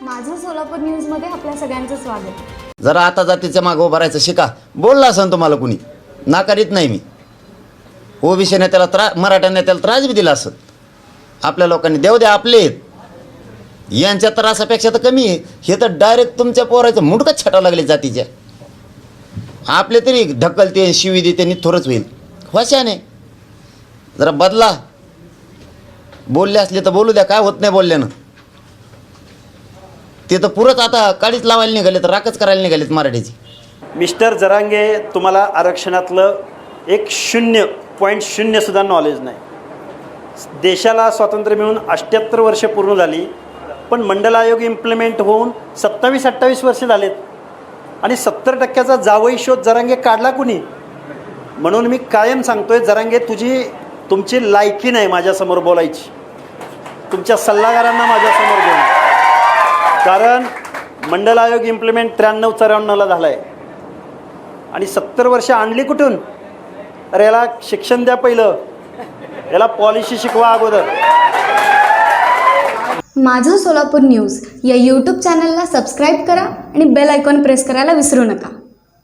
सोलापूर न्यूजमध्ये आपल्या सगळ्यांचं स्वागत. जरा आता जातीच्या मागं उभं राहायचं शिका. बोलला असं तुम्हाला कुणी? नाकारीत नाही मी. ओबीसी नेत्याला त्रा मराठा नेत्याला त्रास बी दिला असत आपल्या लोकांनी देव द्या आपले. आहेत. यांच्या त्रासापेक्षा तर कमी आहे. हे तर डायरेक्ट तुमच्या पोराचं मुंडकच छाटावं लागले जातीच्या. आपले तरी ढकलते शिवी देते आणि थोडंच होईल. वशाने. जरा बदला. बोलले असले तर बोलू द्या काय होत नाही बोलल्यानं. ते तर पुरंच आता काळीच लावायला निघालेत राखच करायला निघालेत मराठीची. मिस्टर जरांगे तुम्हाला आरक्षणातलं एक शून्य पॉईंट शून्यसुद्धा नॉलेज नाही. देशाला स्वातंत्र्य मिळून अष्ट्याहत्तर वर्षे पूर्ण झाली पण मंडल आयोग इम्प्लिमेंट होऊन सत्तावीस अठ्ठावीस वर्षे झालेत. आणि सत्तर टक्क्याचा जावई शोध जरांगे काढला कुणी? म्हणून मी कायम सांगतोय जरांगे तुझी तुमची लायकी नाही माझ्यासमोर बोलायची. तुमच्या सल्लागारांना माझ्यासमोर घेऊन कारण मंडल आयोग इम्प्लिमेंट त्र्याण्णव चौऱ्याण्णवला झाला आहे आणि सत्तर वर्ष आणली कुठून? अरे याला शिक्षण द्या पहिलं. याला पॉलिसी शिकवा अगोदर. माझं सोलापूर न्यूज या यूट्यूब चॅनलला सबस्क्राईब करा आणि बेल आयकॉन प्रेस करायला विसरू नका.